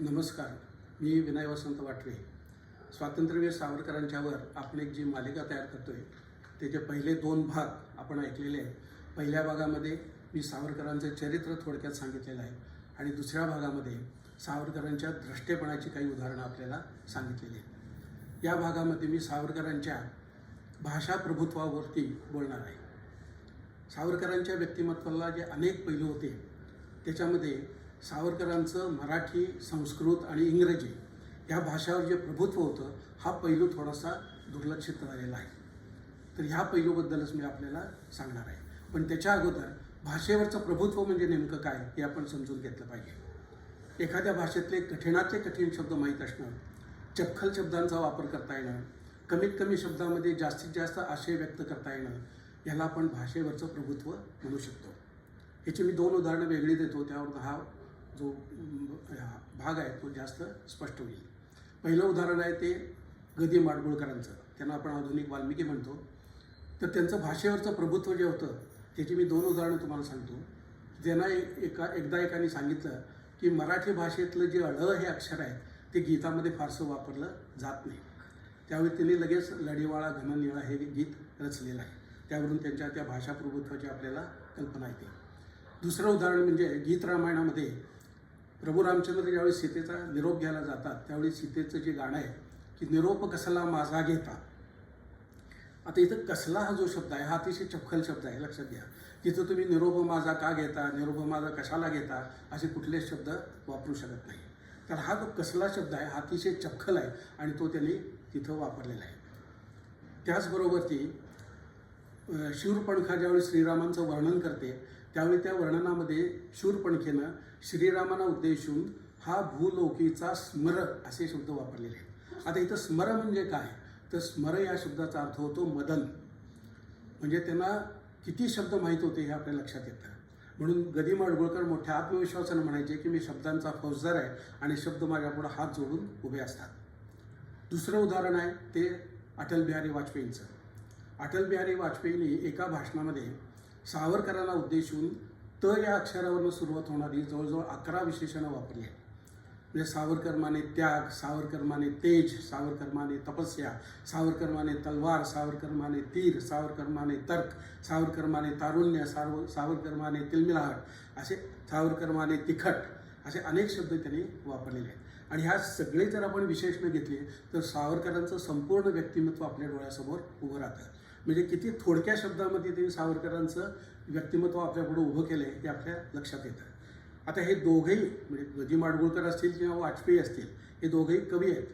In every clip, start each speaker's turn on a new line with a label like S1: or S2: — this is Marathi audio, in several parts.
S1: नमस्कार मी विनय वसंत वाटरे. स्वातंत्र्यवीर सावरकरांच्यावर आपण एक जी मालिका तयार करतो आहे त्याचे पहिले दोन भाग आपण ऐकलेले आहेत. पहिल्या भागामध्ये मी सावरकरांचं चरित्र थोडक्यात सांगितलेलं आहे आणि दुसऱ्या भागामध्ये सावरकरांच्या द्रष्टेपणाची काही उदाहरणं आपल्याला सांगितलेली आहेत. या भागामध्ये मी सावरकरांच्या भाषा प्रभुत्वावरती बोलणार आहे. सावरकरांच्या व्यक्तिमत्वाला जे अनेक पैलू होते त्याच्यामध्ये सावरकरांचं मराठी संस्कृत आणि इंग्रजी या भाषावर जे प्रभुत्व होतं हा पैलू थोडासा दुर्लक्षित राहिलेला आहे. तर ह्या पैलूबद्दलच मी आपल्याला सांगणार आहे. पण त्याच्या अगोदर भाषेवरचं प्रभुत्व म्हणजे नेमकं काय हे आपण समजून घेतलं पाहिजे. एखाद्या भाषेतले कठीणातले कठीण शब्द माहीत असणं चपखल शब्दांचा वापर करता येणं कमीत कमी शब्दामध्ये जास्तीत जास्त आशय व्यक्त करता येणं याला आपण भाषेवरचं प्रभुत्व म्हणू शकतो. ह्याची मी दोन उदाहरणं वेगळी देतो त्यावर हा जो हा भाग आहे तो जास्त स्पष्ट होईल. पहिलं उदाहरण आहे ते गदी माडगुळकरांचं. त्यांना आपण आधुनिक वाल्मिकी म्हणतो. तर त्यांचं भाषेवरचं प्रभुत्व जे होतं त्याची मी दोन उदाहरणं तुम्हाला सांगतो. त्यांना एक- एका एकदा एकाने सांगितलं की मराठी भाषेतलं जे अळ हे अक्षर आहे ते गीतामध्ये फारसं वापरलं जात नाही. त्यावेळी त्यांनी लगेच लढीवाळा घननिळा हे गीत रचलेलं आहे. त्यावरून त्यांच्या त्या भाषा प्रभुत्वाची आपल्याला कल्पना येते. दुसरं उदाहरण म्हणजे गीत रामायणामध्ये प्रभू रामचंद्र ज्यावेळी सीतेचा निरोप घ्यायला जातात त्यावेळी सीतेचं जे गाणं आहे की निरोप कसला माझा घेता. आता इथं कसला हा जो शब्द आहे हा अतिशय चपखल शब्द आहे लक्षात घ्या. तिथं तुम्ही निरोप माझा का घेता निरोप माझा कशाला घेता असे कुठलेच शब्द वापरू शकत नाही. तर हा जो कसला शब्द आहे हा अतिशय चपखल आहे आणि तो त्यांनी तिथं वापरलेला आहे. त्याचबरोबर ती अ, ज्यावेळी श्रीरामांचं वर्णन करते त्यावेळी त्या वर्णनामध्ये शूरपणखेनं श्रीरामांना उद्देशून हा भूलोकीचा स्मर असे शब्द वापरलेले आहेत. आता इथं स्मर म्हणजे काय? तर स्मर या शब्दाचा अर्थ होतो मदन. म्हणजे त्यांना किती शब्द माहीत होते हे आपल्या लक्षात येतं. म्हणून गदिमा माडगुळकर मोठ्या आत्मविश्वासानं म्हणायचे की मी शब्दांचा फौजदार आहे आणि शब्द माझ्यापुढं हात जोडून उभे असतात. दुसरं उदाहरण आहे ते अटल बिहारी वाजपेयींचं. अटल बिहारी वाजपेयींनी एका भाषणामध्ये सावरकरांना उद्देशून त या अक्षरावरून सुरुवात होणारी जवळजवळ अकरा विशेषणं वापरली आहेत. म्हणजे सावरकर माने त्याग सावरकर माने तेज सावरकर माने तपस्या सावरकर माने तलवार सावरकर माने तीर सावरकर माने तर्क सावरकर माने तारुण्य साव सावरकर माने तिलमिलाहट असे सावरकर माने तिखट असे अनेक शब्द त्यांनी वापरलेले आहेत. आणि ह्या सगळे जर आपण विशेषणं घेतली तर सावरकरांचं संपूर्ण व्यक्तिमत्व आपल्या डोळ्यासमोर उभं राहतं. म्हणजे किती थोडक्या शब्दामध्ये त्यांनी सावरकरांचं व्यक्तिमत्व आपल्यापुढे उभं केलं आहे हे आपल्या लक्षात येतं. आता हे दोघंही म्हणजे गजी माडगुळकर असतील किंवा वाजपेयी असतील हे दोघंही कवी आहेत.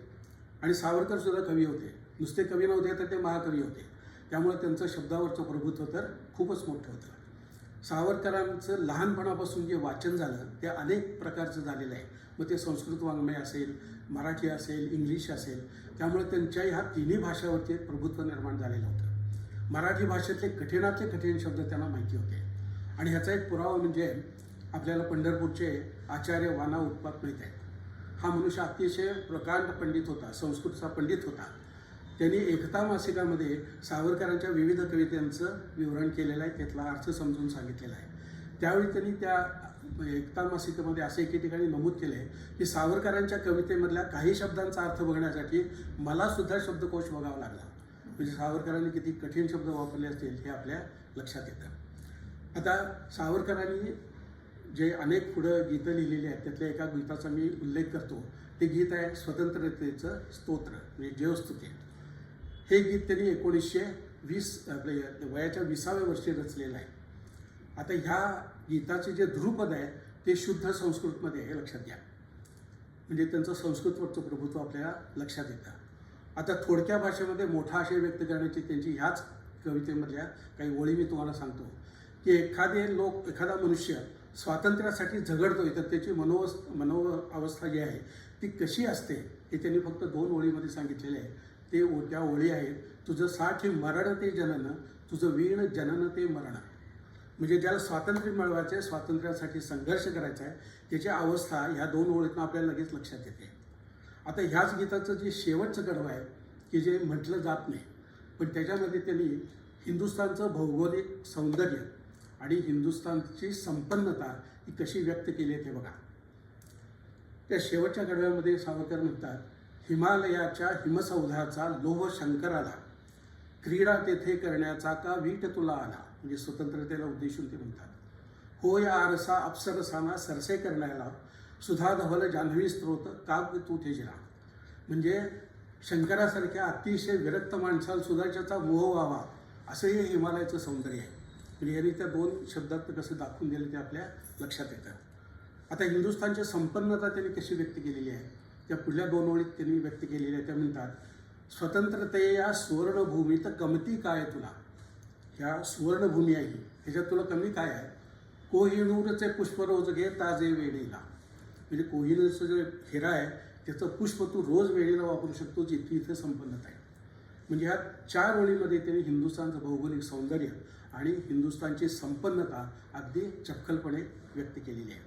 S1: आणि सावरकर सुद्धा कवी होते. नुसते कवी नव्हते तर ते महाकवी होते. त्यामुळे त्यांचं शब्दावरचं प्रभुत्व तर खूपच मोठं होतं. सावरकरांचं लहानपणापासून जे वाचन झालं ते अनेक प्रकारचं झालेलं आहे. मग ते संस्कृत वाङ्मय असेल मराठी असेल इंग्लिश असेल त्यामुळे त्यांच्या ह्या तिन्ही भाषावरती एक प्रभुत्व निर्माण झालेलं होतं. मराठी भाषेतले कठीणातले कठीण शब्द त्यांना माहिती होते. आणि ह्याचा एक पुरावा म्हणजे आपल्याला पंढरपूरचे आचार्य वाना उत्पात माहीत आहेत. हा मनुष्य अतिशय प्रकांड पंडित होता संस्कृतचा पंडित होता. त्यांनी एकता मासिकामध्ये सावरकरांच्या विविध कवितांचं विवरण केलेलं आहे त्यातला अर्थ समजून सांगितलेला आहे. त्यावेळी त्यांनी त्या एकता मासिकामध्ये असे एके ठिकाणी नमूद केले की सावरकरांच्या कवितेमधल्या काही शब्दांचा अर्थ बघण्यासाठी मला सुद्धा शब्दकोश बघावा लागला. म्हणजे सावरकरांनी किती कठीण शब्द वापरले असतील हे आपल्या लक्षात येतं. आता सावरकरांनी जे अनेक पुढं गीतं लिहिलेली आहेत त्यातल्या एका गीताचा मी उल्लेख करतो. ते गीत आहे स्वतंत्रतेचं स्तोत्र म्हणजे देवस्तुती हे गीत त्यांनी एकोणीसशे वीस आपले वयाच्या विसाव्या वर्षी रचलेलं आहे. आता ह्या गीताचे जे ध्रुपद आहे ते शुद्ध संस्कृतमध्ये आहे हे लक्षात घ्या. म्हणजे त्यांचं संस्कृतवरचं प्रभुत्व आपल्याला लक्षात येतं. आता थोडक्या भाषेमध्ये मोठा आशय व्यक्त करण्याची त्यांची ह्याच कवितेमधल्या काही ओळी मी तुम्हाला सांगतो. की एखादे लोक एखादा मनुष्य स्वातंत्र्यासाठी झगडतोय तर त्याची मनोवस् मनो अवस्था जी आहे ती कशी असते हे त्यांनी फक्त दोन ओळीमध्ये सांगितलेले आहे. ते ओ त्या ओळी आहेत तुझं साठी मरण ते जनन तुझं वीण जनन ते मरण. म्हणजे ज्याला स्वातंत्र्य मिळवायचं आहे स्वातंत्र्यासाठी संघर्ष करायचा आहे त्याची अवस्था ह्या दोन ओळीतून आपल्याला लगेच लक्षात येते. आता ह्याच गीताचं जे शेवटचं कडवं आहे की जे म्हटलं जात नाही पण त्याच्यामध्ये त्यांनी हिंदुस्थानचं भौगोलिक सौंदर्य आणि हिंदुस्थानची संपन्नता ही कशी व्यक्त केली आहे ते बघा. त्या शेवटच्या कडव्यामध्ये सावरकर म्हणतात हिमालयाच्या हिमसौधाचा लोह शंकराला क्रीडा तेथे करण्याचा का वीट तुला आला? म्हणजे स्वतंत्रतेला उद्देशून ते म्हणतात. हो या आरसा अप्सरसाना सरसे करण्याला सुधा धवल जान्हवी स्त्रोत काव्य तू तेजरा म्हणजे शंकरासारख्या अतिशय विरक्त माणसाला सुधाच्याचा मोह व्हावा असं हे हिमालयाचं सौंदर्य आहे. म्हणजे यांनी त्या दोन शब्दात कसं दाखवून दिलं ते आपल्या लक्षात येतं. आता हिंदुस्थानची संपन्नता त्यांनी कशी व्यक्त केलेली आहे? त्या पुढल्या दोन ओळीत त्यांनी व्यक्त केलेली आहे त्या म्हणतात स्वतंत्रते या सुवर्णभूमीत कमती काय तुला? ह्या सुवर्णभूमी आहे ह्याच्यात तुला कमी काय आहे? कोहिनूरचे पुष्परोज घे ताजे वेळेला म्हणजे कोहिनूरचं जे हिरा आहे त्याचं पुष्प तू रोज वेळेला वापरू शकतो जितकी इथे संपन्नता आहे. म्हणजे ह्या चार ओळीमध्ये त्यांनी हिंदुस्थानचं भौगोलिक सौंदर्य आणि हिंदुस्थानची संपन्नता अगदी चपखलपणे व्यक्त केलेली आहे.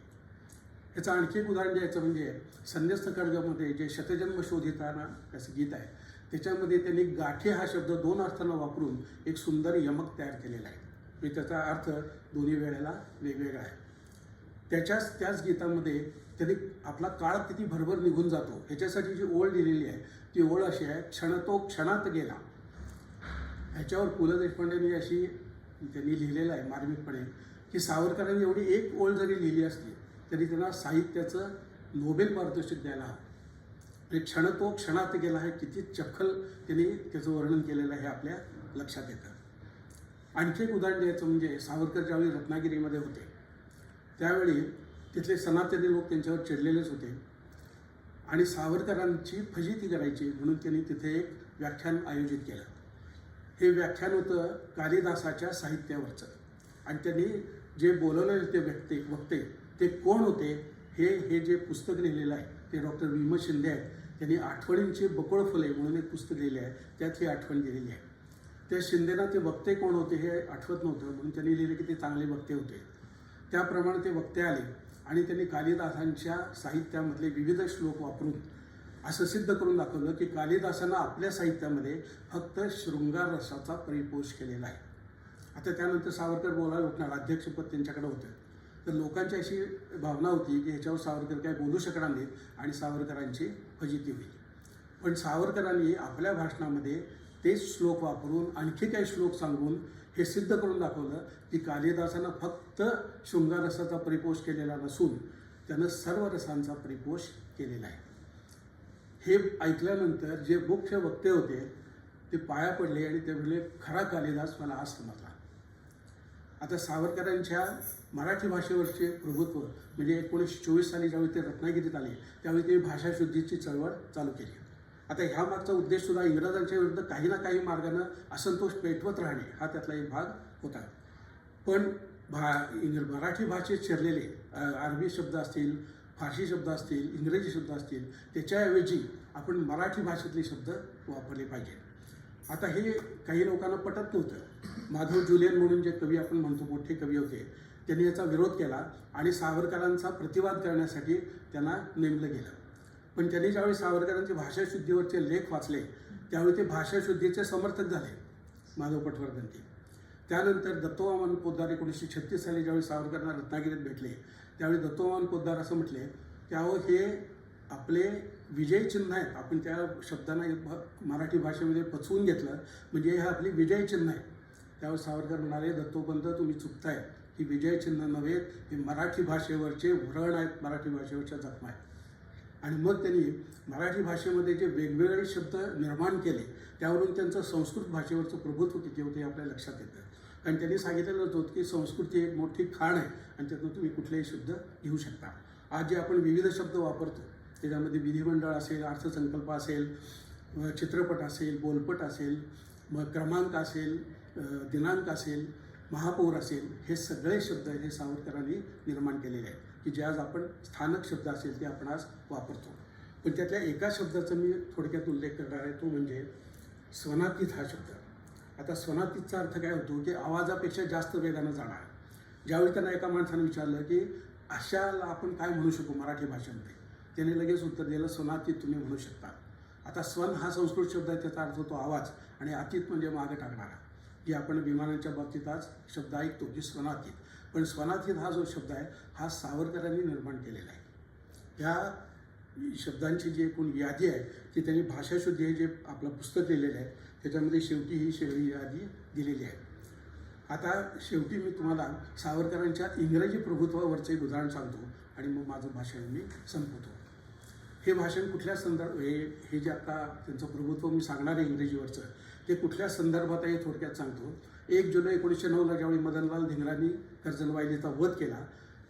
S1: याचं आणखी एक उदाहरण द्यायचं म्हणजे संन्यस्त खड्गामध्ये जे शतजन्म शोधिताना त्याचं गीत आहे त्याच्यामध्ये त्यांनी गाठी हा शब्द दोन अर्थांना वापरून एक सुंदर यमक तयार केलेला आहे. म्हणजे त्याचा अर्थ दोन्ही वेळेला वेगवेगळा आहे. त्याच्याच त्याच गीतामध्ये त्यांनी आपला काळ किती भरभर निघून जातो ह्याच्यासाठी जी ओळ दिलेली आहे ती ओळ अशी आहे क्षण तो क्षणात गेला. ह्याच्यावर पु ल देशपांडेंनी अशी त्यांनी लिहिलेलं आहे मार्मिकपणे की सावरकरांनी एवढी एक ओळ जरी लिहिली असली तरी त्यांना साहित्याचं नोबेल पारितोषिक द्यायला हवं. म्हणजे क्षण तो क्षणात गेला आहे किती चखल त्यांनी त्याचं वर्णन केलेलं आहे हे आपल्या लक्षात येतं. आणखी एक उदाहरण द्यायचं म्हणजे सावरकर ज्यावेळी रत्नागिरीमध्ये होते त्यावेळी तिथले सनातनी लोक त्यांच्यावर चिडलेलेच होते. आणि सावरकरांची फजिती करायची म्हणून त्यांनी तिथे एक व्याख्यान आयोजित केलं. हे व्याख्यान होतं कालिदासाच्या साहित्यावरचं. आणि त्यांनी जे बोलवलेले ते व्यक्ते वक्ते ते कोण होते हे हे जे पुस्तक लिहिलेलं आहे ते डॉक्टर भीम शिंदे आहेत. त्यांनी आठवणींची बकोळ फुले म्हणून एक पुस्तक लिहिले आहे. त्यात ही आठवण दिलेली आहे. त्या शिंदेना ते वक्ते कोण होते हे आठवत नव्हतं म्हणून त्यांनी लिहिले की ते चांगले वक्ते होते. त्याप्रमाणे ते वक्ते आले आणि त्यांनी कालिदासांच्या साहित्यामधले विविध श्लोक वापरून असं सिद्ध करून दाखवलं की कालिदासानं आपल्या साहित्यामध्ये फक्त शृंगार रसाचा परिपोष केलेला आहे. आता त्यानंतर सावरकर बोलायला उठणार अध्यक्षपद त्यांच्याकडे होतं. तर लोकांची अशी भावना होती की ह्याच्यावर सावरकर काय बोलू शकणार नाहीत आणि सावरकरांची फजिती होईल. पण सावरकरांनी आपल्या भाषणामध्ये तेच श्लोक वापरून आणखी काही श्लोक सांगून हे सिद्ध करून दाखवलं की कालिदासानं फक्त शृंगारसाचा परिपोष केलेला नसून त्यानं सर्व रसांचा परिपोष केलेला आहे. हे ऐकल्यानंतर जे मुख्य वक्ते होते ते पाया पडले आणि ते म्हणले खरा कालिदास मला आज समजला. आता सावरकरांच्या मराठी भाषेवरचे प्रभुत्व म्हणजे एकोणीसशे चोवीस साली ज्यावेळी ते रत्नागिरीत आले त्यावेळी ते भाषाशुद्धीची चळवळ चालू केली. आता ह्या मागचा उद्देश सुद्धा इंग्रजांच्या विरुद्ध काही ना काही मार्गानं असंतोष पेटवत राहणे हा त्यातला एक भाग होता. पण भा इंग्र मराठी भाषेत शिरलेले अरबी शब्द असतील फारसी शब्द असतील इंग्रजी शब्द असतील त्याच्याऐवजी आपण मराठी भाषेतले शब्द वापरले पाहिजे. आता हे काही लोकांना पटत नव्हतं. माधव जुलियन म्हणून जे कवी आपण म्हणतो मोठे कवी होते त्यांनी याचा विरोध केला आणि सावरकरांचा प्रतिवाद करण्यासाठी त्यांना नेमलं गेलं. पण त्यांनी ज्यावेळी सावरकरांचे भाषाशुद्धीवरचे लेख वाचले त्यावेळी ते भाषाशुद्धीचे समर्थक झाले माधव पटवर्धन त्यानंतर दत्तोवामन पोद्दार एकोणीसशे छत्तीस साली ज्यावेळी सावरकरांना रत्नागिरीत भेटले त्यावेळी दत्तोवामन पोद्दार असं म्हटले की अहो हे आपले विजय चिन्ह आहेत आपण त्या शब्दांना मराठी भाषेमध्ये पचवून घेतलं म्हणजे हे आपली विजय चिन्ह आहे त्यावेळी सावरकर म्हणाले दत्तोपंत तुम्ही चुकताय. ही विजय चिन्ह नव्हे हे मराठी भाषेवरचे व्रण आहेत मराठी भाषेवरच्या जखमा आहेत. आणि मग त्यांनी मराठी भाषेमध्ये जे वेगवेगळे शब्द निर्माण केले त्यावरून त्यांचं संस्कृत भाषेवरचं प्रभुत्व किती होतं हे आपल्या लक्षात येतं. कारण त्यांनी सांगितलेलं होतं की संस्कृत ही एक मोठी खाण आहे आणि त्यातून तुम्ही कुठलेही शब्द घेऊ शकता. आज जे आपण विविध शब्द वापरतो त्याच्यामध्ये विधिमंडळ असेल अर्थसंकल्प असेल चित्रपट असेल बोलपट असेल मग क्रमांक असेल दिनांक असेल महापौर असेल हे सगळे शब्द हे सावरकरांनी निर्माण केलेले आहेत. की जे आज आपण स्थानक शब्द असेल ते आपण आज वापरतो. पण त्यातल्या एका शब्दाचा मी थोडक्यात उल्लेख करणार आहे तो म्हणजे स्वनातीत हा शब्द. आता स्वनातीतचा अर्थ काय होतो की आवाजापेक्षा जास्त वेगानं जाणार. ज्यावेळी त्यांना एका माणसानं विचारलं की अशाला आपण काय म्हणू शकू मराठी भाषेमध्ये? त्याने लगेच उत्तर दिलं स्वनातीत तुम्ही म्हणू शकता. आता स्वन हा संस्कृत शब्द आहे त्याचा अर्थ होतो आवाज आणि अतीत म्हणजे मागे टाकणारा. की आपण विमानांच्या बाबतीत आज शब्द ऐकतो की स्वनातीत. पण स्वनातीत हा जो शब्द आहे हा सावरकरांनी निर्माण केलेला आहे. ह्या शब्दांची जी एकूण यादी आहे ती त्यांनी भाषाशुद्धी हे जे आपलं पुस्तक लिहिलेलं आहे त्याच्यामध्ये शेवटी ही शेवटी यादी दिलेली आहे. आता शेवटी मी तुम्हाला सावरकरांच्या इंग्रजी प्रभुत्वावरचं एक उदाहरण सांगतो आणि मग माझं भाषण मी संपवतो. हे भाषण कुठल्या संदर्भ हे हे जे आता त्यांचं प्रभुत्व मी सांगणार आहे इंग्रजीवरचं ते कुठल्या संदर्भात आहे थोडक्यात सांगतो. एक जुलै एकोणीसशे नऊला ज्यावेळी मदनलाल धिंगरांनी कर्जनवाहिनीचा वध केला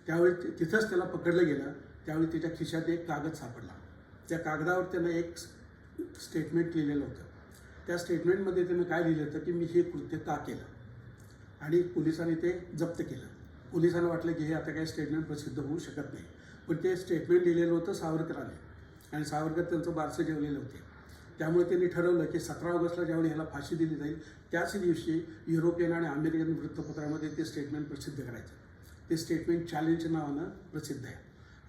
S1: त्यावेळी तिथंच त्याला पकडलं गेलं त्यावेळी त्याच्या खिशात एक कागद सापडला. त्या कागदावर त्यानं एक स्टेटमेंट लिहिलेलं होतं. त्या स्टेटमेंटमध्ये त्यानं काय लिहिलं होतं की मी हे कृत्य का केलं? आणि पोलिसांनी ते जप्त केलं. पोलिसांना वाटलं की हे आता काही स्टेटमेंट प्रसिद्ध होऊ शकत नाही. पण ते स्टेटमेंट लिहिलेलं होतं सावरकरांनी. आणि सावरकर त्यांचं बारसं जेवलेलं होते. त्यामुळे त्यांनी ठरवलं की सतरा ऑगस्टला ज्यावेळी ह्याला फाशी दिली जाईल त्याच दिवशी युरोपियन आणि अमेरिकन वृत्तपत्रामध्ये ते स्टेटमेंट प्रसिद्ध करायचं. ते स्टेटमेंट चॅलेंज नावानं प्रसिद्ध आहे.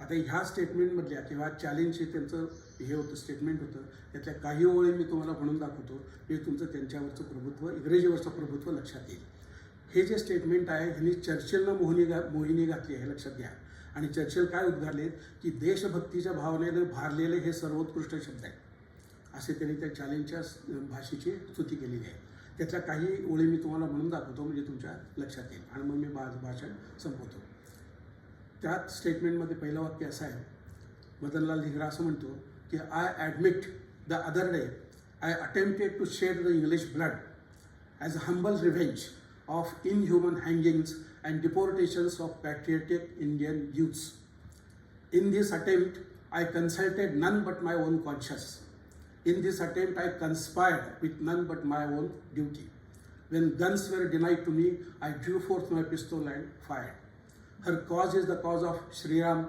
S1: आता ह्या स्टेटमेंटमधल्या किंवा चॅलेंज हे त्यांचं हे होतं स्टेटमेंट होतं त्यातल्या काही ओळी मी तुम्हाला म्हणून दाखवतो हे तुमचं त्यांच्यावरचं प्रभुत्व इंग्रजीवरचं प्रभुत्व लक्षात येईल. हे जे स्टेटमेंट आहे ह्यांनी चर्चिलनं मोहिनी गा मोहिनी घातली आहे हे लक्षात घ्या. आणि चर्चिल काय उद्गारले की देशभक्तीच्या भावनेने भारलेले हे सर्वोत्कृष्ट शब्द आहेत असे त्यांनी त्या चॅलेंजच्या भाषेची स्तुती केलेली आहे. त्यातल्या काही ओळी मी तुम्हाला म्हणून दाखवतो म्हणजे तुमच्या लक्षात येईल. आणि मग मी माझं भाषण संपवतो. त्यात स्टेटमेंटमध्ये पहिलं वाक्य असं आहे. मदनलाल धिंगरा असं म्हणतो की I admit the other day I attempted to shed the English blood as a humble revenge of inhuman hangings and deportations of patriotic Indian youths in this attempt I consulted none but my own conscious In this attempt, I conspired with none but my own duty. When guns were denied to me, I drew forth my pistol and fired. Her cause is the cause of Sri Ram.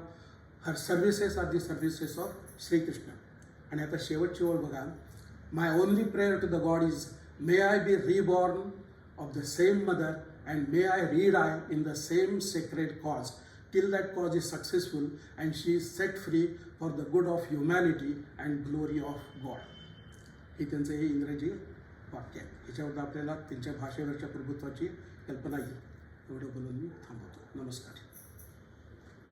S1: Her services are the services of Sri Krishna. आणि आता शेवटची ओळ बघा my only prayer to the God is may I be reborn of the same mother and may I read I in the same sacred cause Till that cause is successful and she is set free for the good of humanity and glory of God हे त्यांचं हे इंग्रजी वाक्य आहे. ह्याच्यावर आपल्याला त्यांच्या भाषेवरच्या प्रभुत्वाची कल्पना येईल एवढं बोलून मी थांबवतो. नमस्कार.